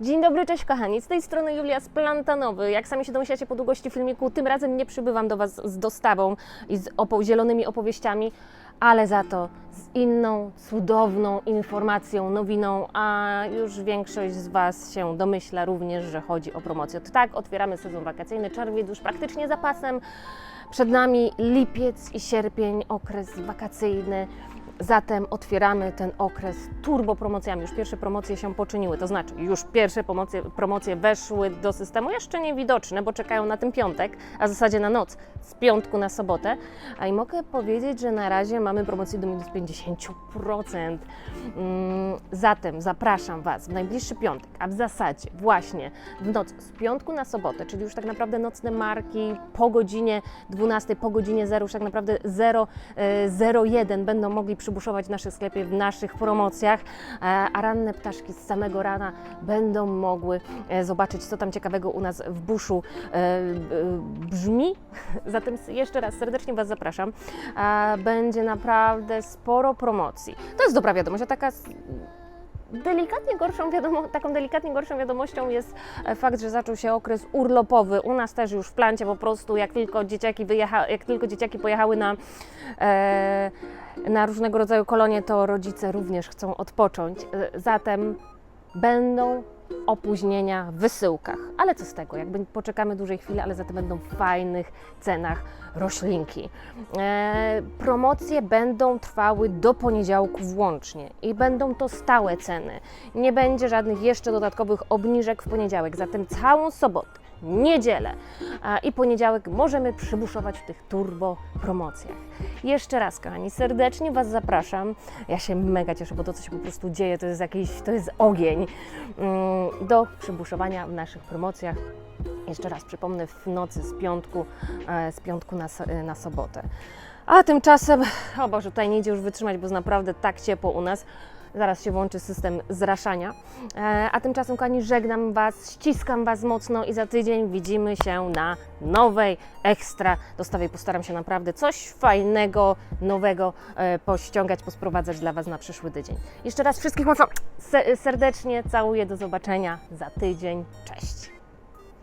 Dzień dobry, cześć kochani. Z tej strony Julia z Plantanowy. Jak sami się domyślacie po długości filmiku, tym razem nie przybywam do Was z dostawą i z opo- zielonymi opowieściami, ale za to z inną, cudowną informacją, nowiną, a już większość z Was się domyśla również, że chodzi o promocję. To tak, otwieramy sezon wakacyjny, czerwiec już praktycznie za pasem. Przed nami lipiec i sierpień, okres wakacyjny. Zatem otwieramy ten okres turbo promocjami. Już pierwsze promocje się poczyniły, to znaczy już pierwsze promocje, promocje weszły do systemu, jeszcze niewidoczne, bo czekają na ten piątek, a w zasadzie na noc, z piątku na sobotę. A i mogę powiedzieć, że na razie mamy promocję do minus 50%. Mm, Zatem zapraszam Was w najbliższy piątek, a w zasadzie właśnie w noc z piątku na sobotę, czyli już tak naprawdę nocne marki po godzinie 12, po godzinie 0, już tak naprawdę 0, e, 01 będą mogli przybuszować w naszym sklepie, w naszych promocjach, e, a ranne ptaszki z samego rana będą mogły e, zobaczyć, co tam ciekawego u nas w buszu brzmi. Zatem jeszcze raz serdecznie Was zapraszam. Będzie naprawdę sporo promocji. To jest dobra wiadomość, a taka Delikatnie gorszą wiadomo, taką delikatnie gorszą wiadomością jest e, fakt, że zaczął się okres urlopowy. U nas też już w plancie po prostu, jak tylko dzieciaki, wyjecha, jak tylko dzieciaki pojechały na, e, na różnego rodzaju kolonie, to rodzice również chcą odpocząć. E, Zatem będą opóźnienia w wysyłkach. Ale co z tego, jakby poczekamy dłużej chwili, ale zatem będą w fajnych cenach roślinki. E, promocje będą trwały do poniedziałku włącznie i będą to stałe ceny. Nie będzie żadnych jeszcze dodatkowych obniżek w poniedziałek, zatem całą sobotę, niedzielę i poniedziałek możemy przybuszować w tych turbo promocjach. Jeszcze raz, kochani, serdecznie Was zapraszam. Ja się mega cieszę, bo to, co się po prostu dzieje, to jest jakiś, to jest ogień mm, do przybuszowania w naszych promocjach. Jeszcze raz przypomnę, w nocy z piątku, e, z piątku na, na sobotę. A tymczasem, o Boże, tutaj nie idzie już wytrzymać, bo jest naprawdę tak ciepło u nas. Zaraz się włączy system zraszania. E, a tymczasem, kochani, żegnam Was, ściskam Was mocno i za tydzień widzimy się na nowej ekstra dostawie. Postaram się naprawdę coś fajnego, nowego e, pościągać, posprowadzać dla Was na przyszły tydzień. Jeszcze raz wszystkich mocno se- serdecznie całuję. Do zobaczenia za tydzień. Cześć!